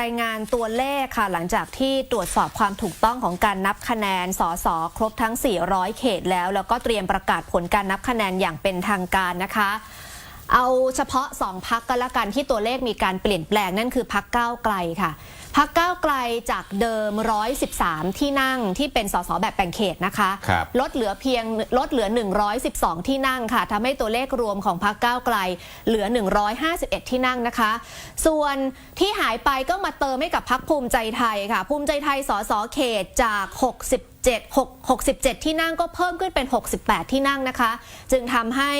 รายงานตัวเลขค่ะหลังจากที่ตรวจสอบความถูกต้องของการนับคะแนนสสครบทั้ง 400 เขตแล้ว แล้วก็เตรียมประกาศผลการนับคะแนนอย่างเป็นทางการนะคะ เอาเฉพาะ 2พักก็แล้วกันที่ตัวเลขมีการเปลี่ยนแปลงนั่นคือพักก้าวไกลค่ะ พักก้าวไกลจากเดิม 113 ที่นั่งที่เป็นสสแบบแบ่งเขตนะคะ ครับ ลดเหลือเพียงลดเหลือ 112 ที่นั่งค่ะทำให้ตัวเลขรวมของพรรคก้าวไกลเหลือ 151 ที่นั่งนะคะ ส่วนที่หายไปก็มาเติมให้กับพรรคภูมิใจไทยค่ะ ภูมิใจไทยสสเขตจาก67 6 67 ที่นั่งก็เพิ่มขึ้นเป็น 68 ที่นั่งนะคะ จึงทำให้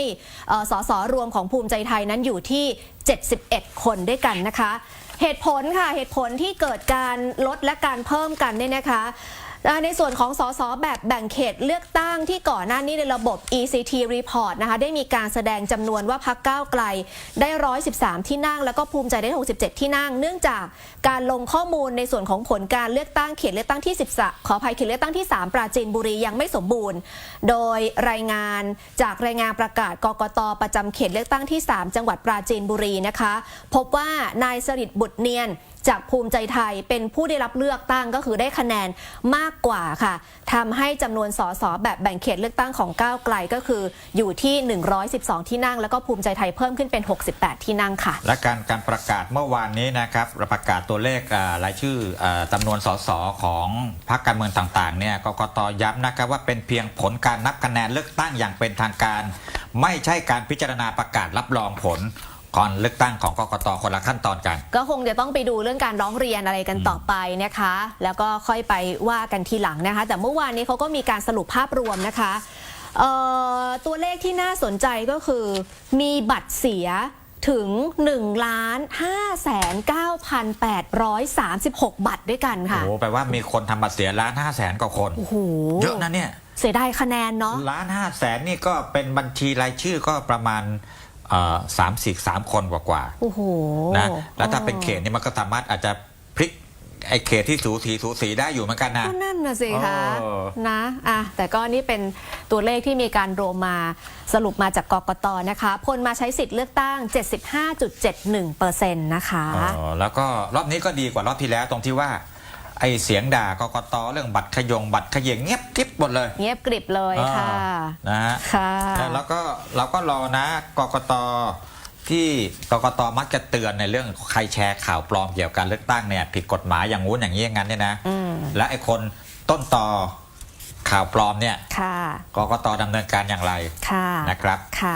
เอ่อสสรวมของภูมิใจไทยนั้นอยู่ที่ 71 คนด้วยกันนะคะ เหตุผลค่ะเหตุผลที่เกิดการลดและการเพิ่มกันเนี่ยนะคะ ในส่วนของสสแบบแบ่งเขตเลือกตั้งที่ก่อนหน้านี้ในระบบ ECT report นะคะได้มีการแสดงจำนวนว่าพักก้าวไกลได้ 113 ที่นั่ง แล้วก็ภูมิใจได้ 67 ที่นั่ง เนื่องจากการลงข้อมูลในส่วนของผลการเลือกตั้งเขตเลือกตั้งที่ 13 ขออภัยเขตเลือกตั้งที่ 3 ปราจีนบุรียังไม่สมบูรณ์ โดยรายงานจากรายงานประกาศกกตประจำเขตเลือกตั้งที่ 3 จังหวัดปราจีนบุรีนะคะ พบว่านายสริตบุตรเนียนจากภูมิใจไทยเป็นผู้ได้รับเลือกตั้งก็คือได้คะแนนมากกว่าค่ะทำให้จำนวนสสแบบแบ่งเขตเลือกตั้งของก้าวไกลก็คืออยู่ที่ 112 ที่นั่ง แล้วก็ภูมิใจไทยเพิ่มขึ้นเป็น 68 ที่นั่งค่ะ และการการประกาศเมื่อวานนี้นะครับประกาศตัวเลขรายชื่ออาจำนวนสสของพรรคการเมืองต่างๆเนี่ยกกตย้ำนะครับว่าเป็นเพียงผลการนับคะแนนเลือกตั้งอย่างเป็นทางการ ไม่ใช่การพิจารณาประกาศรับรองผล ก่อนเลือกตั้งของกกตคนละขั้นตอนกัน ก็คงจะต้องไปดูเรื่องการร้องเรียนอะไรกันต่อไปนะคะ แล้วก็ค่อยไปว่ากันทีหลังนะคะ แต่เมื่อวานนี้เขาก็มีการสรุปภาพรวมนะคะเอ่อตัวเลขที่น่าสนใจก็คือ มีบัตรเสียถึง 1 ล้าน 5 แสน 9,836 บัตรด้วยกันโอ้ค่ะโหแปลว่ามีคนทำบัตรเสียล้านห้าแสนกว่าคน โอ้โห เยอะนะเนี่ย เสียดายคะแนนเนาะ ล้านห้าแสนนี่ก็เป็นบัญชีรายชื่อก็ประมาณ สามสี่สามคนกว่าๆโอ้โหนะแล้วถ้าเป็นเขตนี่มันก็สามารถอาจจะพลิกไอ้เขตที่สูสีสูสีได้อยู่เหมือนกันนะก็นั่นน่ะสิคะเออนะอะแต่ก็นี่เป็นตัวเลขที่มีการรวมมาสรุปมาจากกกตนะคะพลมาใช้สิทธิ์เลือกตั้ง 75.71%นะคะอ๋อแล้วก็รอบนี้ก็ดีกว่ารอบที่แล้วตรงที่ว่า ไอ้เสียงด่ากกตเรื่องบัตรขยงบัตรขยงเงียบกริบหมดเลย เงียบกริบเลยค่ะอ่านะฮะค่ะแล้วก็เราก็รอนะกกตที่กกตมักจะเตือนในเรื่องใครแชร์ข่าวปลอมเกี่ยวกับการเลือกตั้งเนี่ยผิดกฎหมายอย่างงู้นอย่างนี้อย่างนั้นเนี่ยนะอืมและไอ้คนต้นต่อข่าวปลอมเนี่ยค่ะกกตดำเนินการอย่างไรค่ะนะครับค่ะ